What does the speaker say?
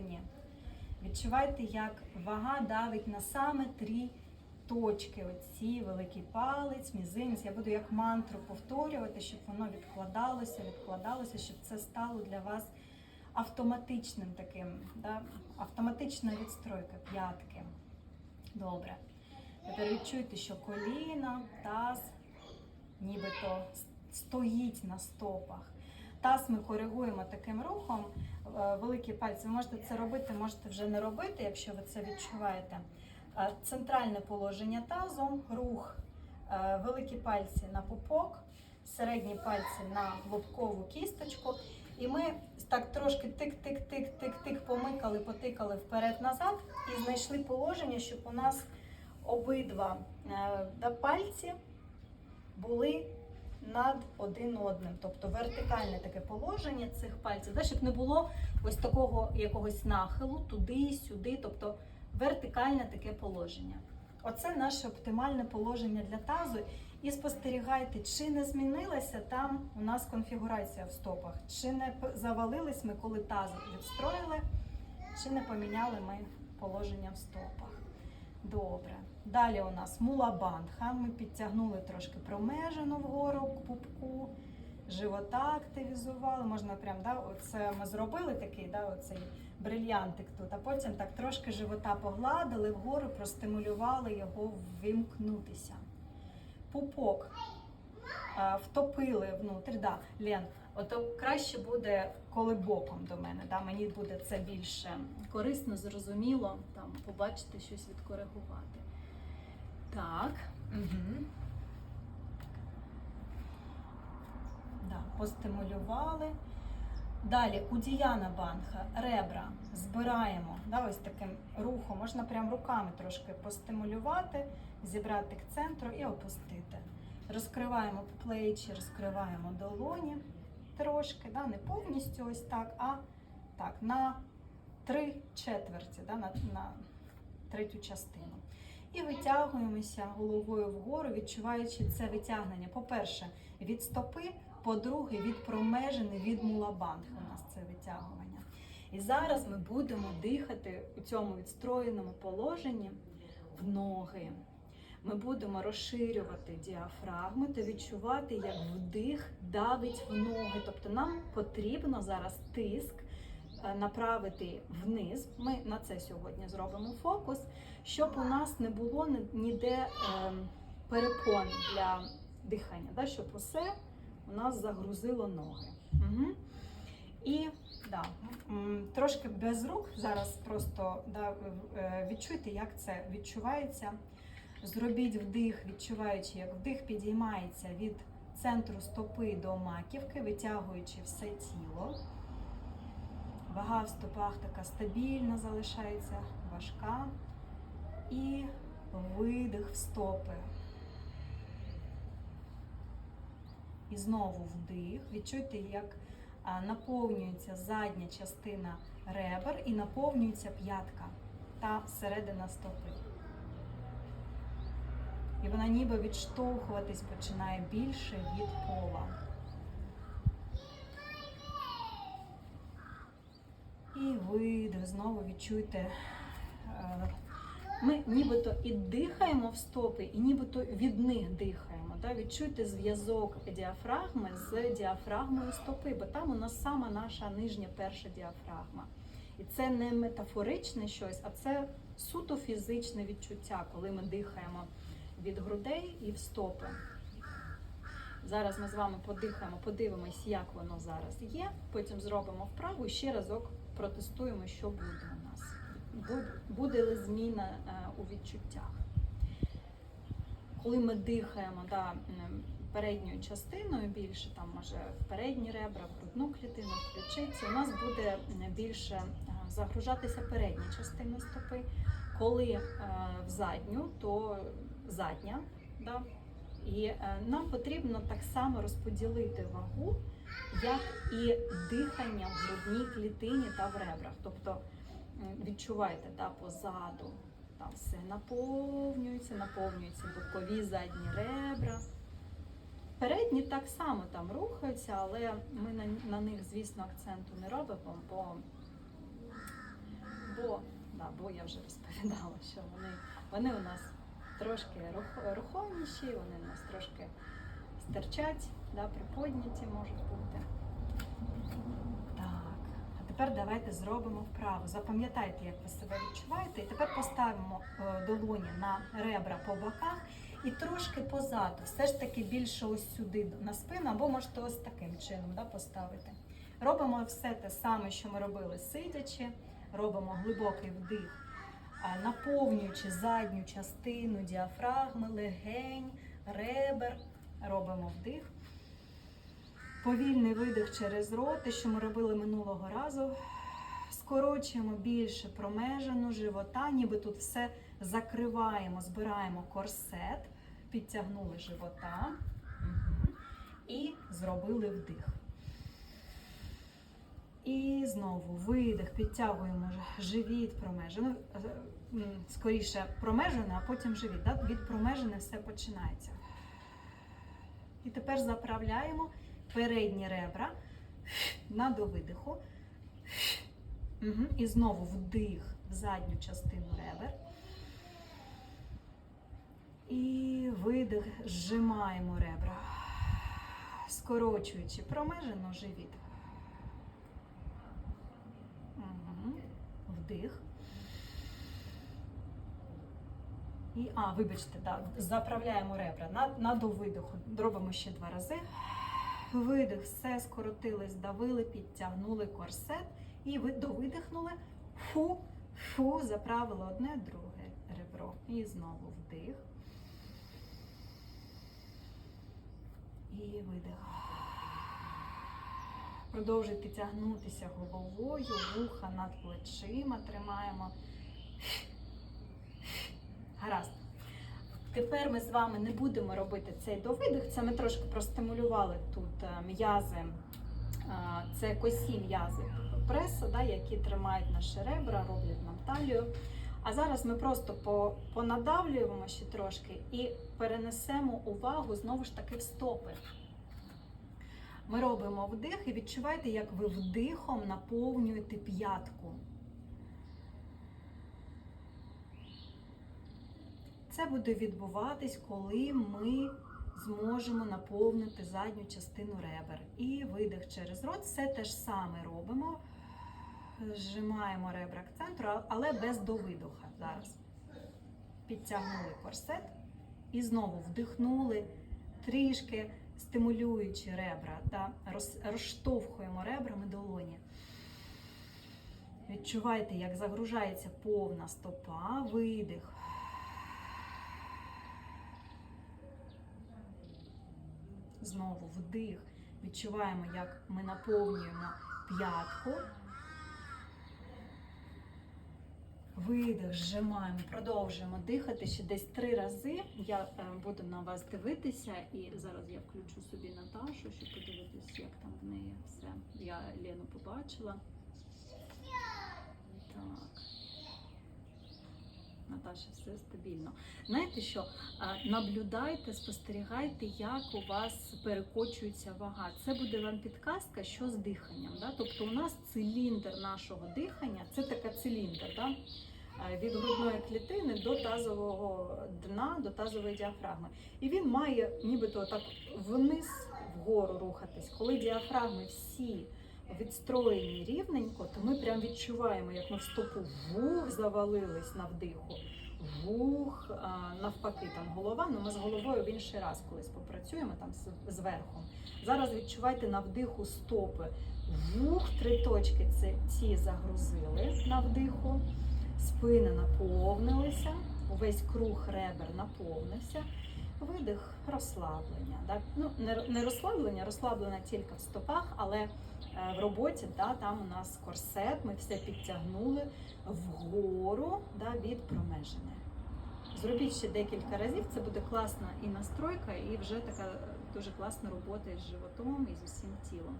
стороні. Відчувайте, як вага давить на саме три точки. Оці великий палець, мізинець. Я буду як мантру повторювати, щоб воно відкладалося, відкладалося, щоб це стало для вас автоматичним таким, да? автоматична відстройка п'ятки. Добре. Тепер відчуйте, що коліна, таз нібито стоїть на стопах. Таз ми коригуємо таким рухом. Е, Великі пальці, можете це робити, можете вже не робити, якщо ви це відчуваєте. Е, Центральне положення тазу, рух, е, великі пальці на пупок, середні пальці на лобкову кісточку. І ми так трошки тик-тик-тик-тик-тик помикали, потикали вперед-назад і знайшли положення, щоб у нас обидва пальці були над один одним, тобто вертикальне таке положення цих пальців, да, щоб не було ось такого якогось нахилу туди, сюди, тобто вертикальне таке положення. Оце наше оптимальне положення для тазу. І спостерігайте, чи не змінилася там у нас конфігурація в стопах, чи не завалились ми, коли таз відстроїли, чи не поміняли ми положення в стопах. Добре. Далі у нас мулабандха. Ми підтягнули трошки промежину вгору пупку, живота активізували. Можна прям, да, оце ми зробили такий, да, оцей брильянтик тут, а потім так трошки живота погладили вгору, простимулювали його ввімкнутися. Пупок втопили внутрі. Да, Лен, ото краще буде, коли боком до мене. Да? Мені буде це більше корисно, зрозуміло, там побачити щось відкоригувати. Так. Угу. Да, постимулювали. Далі удіяна банха, ребра збираємо. Да, ось таким рухом. Можна прям руками трошки постимулювати, зібрати к центру і опустити. Розкриваємо плечі, розкриваємо долоні трошки, да, не повністю ось так, а так, на три четверті, да, на, на третю частину. І витягуємося головою вгору, відчуваючи це витягнення. По-перше, від стопи, по-друге, від промежини, від мулабанги у нас це витягування. І зараз ми будемо дихати у цьому відстроєному положенні в ноги. Ми будемо розширювати діафрагми та відчувати, як вдих давить в ноги. Тобто нам потрібно зараз тиск е, направити вниз. Ми на це сьогодні зробимо фокус, щоб у нас не було ніде ем, перепон для дихання, да, щоб усе у нас загрузило ноги. Угу. І да, трошки без рук зараз просто да, е, відчуйте, як це відчувається. Зробіть вдих, відчуваючи, як вдих підіймається від центру стопи до маківки, витягуючи все тіло. Вага в стопах така стабільна залишається, важка. І видих в стопи. І знову вдих. Відчуйте, як наповнюється задня частина ребер і наповнюється п'ятка та середина стопи. І вона ніби відштовхуватись починає більше від пола. І видих, знову відчуйте. е, Ми нібито і дихаємо в стопи, і нібито від них дихаємо. Да? Відчуйте зв'язок діафрагми з діафрагмою стопи, бо там у нас сама наша нижня перша діафрагма. І це не метафоричне щось, а це суто фізичне відчуття, коли ми дихаємо від грудей і в стопи. Зараз ми з вами подихаємо, подивимось, як воно зараз є. Потім зробимо вправу і ще разок протестуємо, що буде у нас. Буде- ли зміна е, у відчуттях. Коли ми дихаємо да, передньою частиною більше, там може в передні ребра, в грудну клітину, в ключиці, у нас буде більше е, загружатися передня частина стопи. Коли е, в задню, то задня. Да? І е, нам потрібно так само розподілити вагу, як і дихання в грудній клітині та в ребрах. Тобто відчувайте да, позаду, там все наповнюється, наповнюються бокові задні ребра. Передні так само там рухаються, але ми на, на них, звісно, акценту не робимо, бо того я вже розповідала, що вони, вони у нас трошки рух- рухоміші, вони у нас трошки стирчать, да, приподняті можуть бути. Так, а тепер давайте зробимо вправу. Запам'ятайте, як ви себе відчуваєте, і тепер поставимо е, долоні на ребра по боках і трошки позаду. Все ж таки більше ось сюди на спину, або можете ось таким чином да, поставити. Робимо все те саме, що ми робили сидячи. Робимо глибокий вдих, наповнюючи задню частину діафрагми, легень, ребер. Робимо вдих. Повільний видих через рот, те, що ми робили минулого разу. Скорочуємо більше промежину живота, ніби тут все закриваємо, збираємо корсет, підтягнули живота і зробили вдих. І знову видих, підтягуємо живіт, промежину. Е, Скоріше промежини, а потім живіт. Да? Від промежини все починається. І тепер заправляємо передні ребра на довидиху. Угу. І знову вдих в задню частину ребер. І видих, зжимаємо ребра, скорочуючи промежину живіт. Угу. Вдих. І, а, вибачте, да, заправляємо ребра на, на довидиху. Робимо ще два рази. Видих, все скоротили, здавили, підтягнули корсет. І ви довидихнули. Фу, фу, заправили одне, друге ребро. І знову вдих. І видих. Продовжуйте тягнутися головою, вуха над плечима тримаємо. Гаразд. Тепер ми з вами не будемо робити цей довидих. Це ми трошки простимулювали тут е, м'язи. Е, Це косі м'язи пресу, да, які тримають наші ребра, роблять нам талію. А зараз ми просто понадавлюємо ще трошки і перенесемо увагу знову ж таки в стопи. Ми робимо вдих і відчувайте, як ви вдихом наповнюєте п'ятку. Це буде відбуватись, коли ми зможемо наповнити задню частину ребер. І видих через рот. Все те ж саме робимо. Зжимаємо ребра к центру, але без довидоха зараз. Підтягнули корсет і знову вдихнули трішки стимулюючи ребра, та розштовхуємо ребрами долоні. Відчувайте, як загружається повна стопа, видих. Знову вдих. Відчуваємо, як ми наповнюємо п'ятку. Видих, зжимаємо, продовжуємо дихати ще десь три рази. Я е, буду на вас дивитися, і зараз я включу собі Наташу, щоб подивитись, як там в неї все. Я Лену побачила. Так. Наташа, все стабільно. Знаєте що? Наблюдайте, спостерігайте, як у вас перекочується вага. Це буде вам підказка, що з диханням. Да? Тобто у нас циліндр нашого дихання це така циліндр. Да? Е, Від грудної клітини до тазового дна, до тазової діафрагми. І він має нібито так вниз вгору рухатись. Коли діафрагми всі відстроєні рівненько, то ми прям відчуваємо, як ми в стопу вух завалились на вдиху. Вух, навпаки, там голова. Ну ми з головою в інший раз колись попрацюємо там зверху. Зараз відчувайте на вдиху стопи. Вух, три точки це ці загрузили на вдиху. Спина наповнилася, увесь круг ребер наповнився. Видих, розслаблення. Так? Ну, не, розслаблення, розслаблення тільки в стопах, але е, в роботі да, там у нас корсет, ми все підтягнули вгору да, від промежини. Зробіть ще декілька разів, це буде класна і настройка, і вже така е, дуже класна робота із животом і з усім тілом.